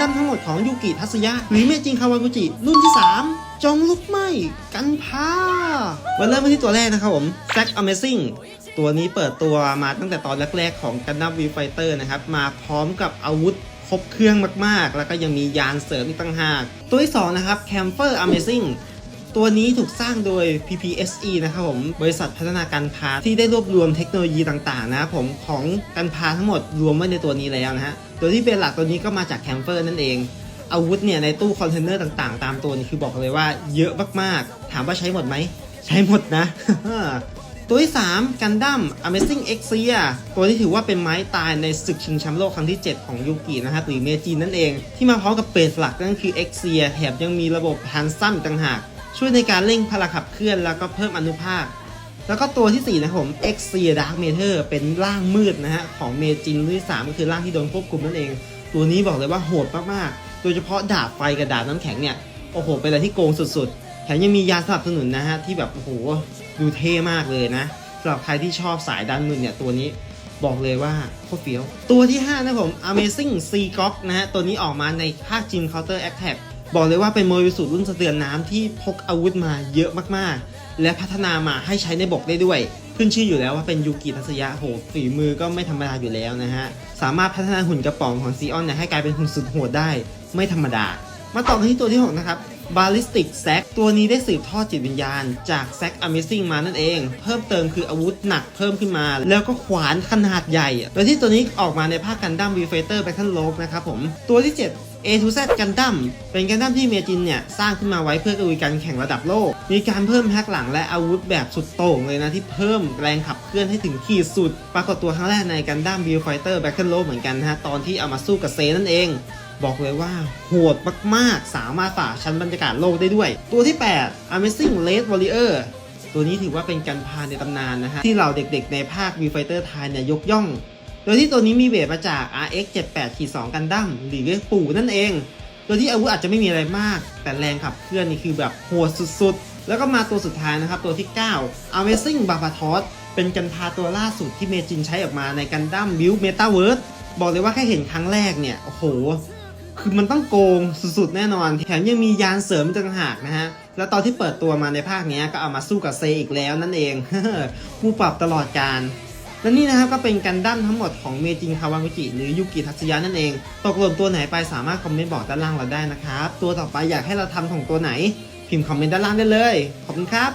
ดั้มทั้งหมดของยูกิทัสยะ หรือเมจิงคาวากุจิ รุ่นที่ 3 จงลุกไหมกันพามาเริ่มกันที่ตัวแรกนะครับผม Zack Amazing ตัวนี้เปิดตัวมาตั้งแต่ตอนแรกๆของ Gundam V Fighter นะครับ มาพร้อมกับอาวุธครบเครื่องมากๆ แล้วก็ยังมียานเสริมอีกต่างหาก ตัวที่ 2 นะครับ Camper Amazing ตัวนี้ถูกสร้างโดย PPSE นะครับผม บริษัทพัฒนาการพาที่ได้รวบรวมเทคโนโลยีต่างๆ นะครับผมของการพาทั้งหมดรวมไว้ในตัวนี้แล้วนะฮะ ตัวที่เป็นหลักตัวนี้ก็มาจากแคมเปอร์นั่นเอง อาวุธเนี่ยในตู้คอนเทนเนอร์ต่างๆ ตามตัวนี่คือบอกเลยว่าเยอะมากๆ ถามว่าใช้หมดไหม ใช้หมดนะ ตัวที่ 3 กันดั้ม Amazing X เ i ียตัวที่ถือว่าเป็นไม้ตายในศึกชิงแชมป์โลกครั้งที่ 7 ของยูกินะครับหรือเมจินั่นเอง ที่มาพร้อมกับเบสหลักนั่นคือ X เ i ียแถมยังมีระบบฮันซัมต่างหาก ช่วยในการเร่งพลังขับเคลื่อนแล้วก็เพิ่มอนุภาค แล้วก็ตัวที่ 4 นะครับผม X เ i ีย Dark Matter เป็นร่างมืดนะฮะ ของเมจินรุ่นที่ 3 ก็คือร่างที่โดนควบคุมนั่นเอง ตัวนี้บอกเลยว่าโหดมากๆ โดยเฉพาะดาบไฟกับดาบน้ำแข็งเนี่ย โอ้โห เป็นอะไรที่โกงสุดๆ แถมยังมียานสนับสนุนนะฮะ ที่แบบโอ้โห ดูเท่มากเลยนะสำหรับใครที่ชอบสายด้านมือเนี่ยตัวนี้บอกเลยว่าโคตรเฟี้ยว ตัวที่ 5 นะครับผม Amazing Sea g o k นะฮะ ตัวนี้ออกมาในภาคจิม Counter Attack บอกเลยว่าเป็นโมบิสุดรุ่นสะเตือนน้ำที่พกอาวุธมาเยอะมากๆ และพัฒนามาให้ใช้ในบกได้ด้วย ขึ้นชื่ออยู่แล้วว่าเป็นยูกิทัศยะโหฝีมือก็ไม่ธรรมดาอยู่แล้วนะฮะ สามารถพัฒนาหุ่นกระป๋องของซีออนเนี่ยให้กลายเป็นหุ่นสุดโหดได้ไม่ธรรมดา มาต่อกันที่ตัวที่ 6 นะครับ Ballistic Sack ตัวนี้ได้สืบทอดจิตวิญญาณ จาก Sack Amazing มานั่นเอง เพิ่มเติมคืออาวุธหนักเพิ่มขึ้นมา แล้วก็ขวานขนาดใหญ่ โดยที่ตัวนี้ออกมาในภาคกันดั้ม V Fighter Battle Log นะครับผม ตัวที่ 7 A to Z กันดั้มเป็นกันดั้มที่เมจินเนี่ย สร้างขึ้นมาไว้เพื่อกลุยการแข่งระดับโลก มีการเพิ่มแฮกหลังและอาวุธแบบสุดโต่งเลยนะ ที่เพิ่มแรงขับเคลื่อนให้ถึงขีดสุด ปรากฏตัวครั้งแรกในกันดั้ม V Fighter Battle Log เหมือนกันนะฮะ ตอนที่เอามาสู้กับเซนั่นเอง บอกเลยว่าโหดมากๆ สามารถฝ่าชั้นบรรยากาศโลกได้ด้วย ตัวที่ 8 Amazing Red Warrior ตัวนี้ถือว่าเป็นการพาในตำนานนะฮะที่เราเด็กๆในภาค V Fighter ไทยเนี่ยยกย่อง โดยที่ตัวนี้มีเบสมาจาก RX 78 2กันดั้มหรือปู่นั่นเอง โดยที่อาวุธอาจจะไม่มีอะไรมาก แต่แรงขับเคลื่อนนี่คือแบบโหดสุดๆ แล้วก็มาตัวสุดท้ายนะครับ ตัวที่ 9 Amazing b a b a t o s เป็นกันพาตัวล่าสุดที่เมจินใช้ออกมาในกันดั้มบิวเมตาเวิร์สบอกเลยว่าแค่เห็นครั้งแรกเนี่ย โอ้โห คือมันต้องโกงสุดๆ แน่นอน แถมยังมียานเสริมอีกต่างหากนะฮะ แล้วตอนที่เปิดตัวมาในภาคเนี้ยก็เอามาสู้กับเซอีกแล้วนั่นเองผู้ปรับตลอดการ และนี่นะครับก็เป็นกันดั้มทั้งหมดของเมจิงคาวากุจิหรือยุกิทัศยะนั่นเอง ตกหล่นตัวไหนไปสามารถคอมเมนต์บอกด้านล่างเราได้นะครับ ตัวต่อไปอยากให้เราทำของตัวไหน พิมพ์คอมเมนต์ด้านล่างได้เลย ขอบคุณครับ